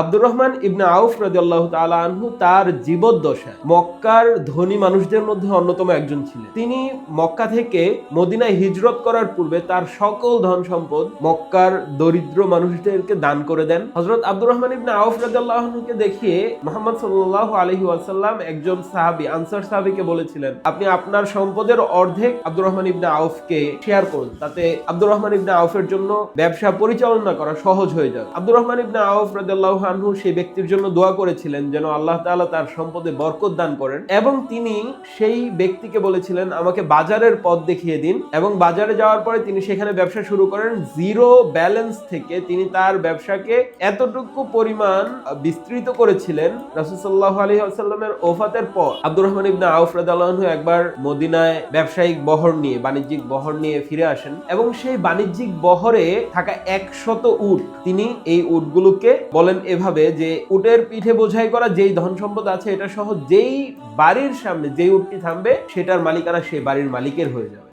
আব্দুর রহমান ইবনে আউফ রাদিয়াল্লাহু তাআলা আনহু তার জীবদ্দশায় মক্কার ধনী মানুষদের মধ্যে অন্যতম একজন ছিলেন। তিনি মক্কা থেকে মদিনায় হিজরত করার পূর্বে তার সকল ধন সম্পদ মক্কার দরিদ্র মানুষদেরকে দান করে দেন। হযরত আব্দুর রহমান ইবনে আউফ রাদিয়াল্লাহু আনহুকে দেখিয়ে মুহাম্মদ সাল্লাল্লাহু আলাইহি ওয়াসাল্লাম একজন সাহাবী, আনসার সাহাবীকে বলেছিলেন, আপনি আপনার সম্পদের অর্ধেক আব্দুর রহমান ইবনে আউফকে শেয়ার করুন। তাতে আব্দুর রহমান ইবনে আউফের জন্য ব্যবসা পরিচালনা করা সহজ হয়ে যাবে। আব্দুর রহমান ইবনা আউফ রাদিয়াল্লাহু আনহু সেই ব্যক্তির জন্য দোয়া করেছিলেন যেন আল্লাহ তাআলা তার সম্পদে বরকত দান করেন এবং তিনি সেই ব্যক্তিকে বলেছিলেন, আমাকে বাজারের পথ দেখিয়ে দিন। এবং বাজারে যাওয়ার পরে তিনি সেখানে ব্যবসা শুরু করেন। জিরো ব্যালেন্স থেকে তিনি তার ব্যবসাকে এতটুকু পরিমাণ বিস্তৃত করেছিলেন রাসূলুল্লাহ আলাইহি ওয়াসাল্লামের ওফাতের পর। আব্দুর রহমান ইবনে আউফ রাদিয়াল্লাহু একবার মদিনায় ব্যবসায়িক বহর নিয়ে, বাণিজ্যিক বহর নিয়ে ফিরে আসেন এবং সেই বাণিজ্যিক বহরে থাকা একশত উট তিনি এই উটগুলোকে বলেন এভাবে যে উটের পিঠে বোঝাই করা যেই ধন সম্পদ আছে, এটা সহ যেই বাড়ির সামনে যেই উটটি থামবে, সেটার মালিকানা সেই বাড়ির মালিকের হয়ে যাবে।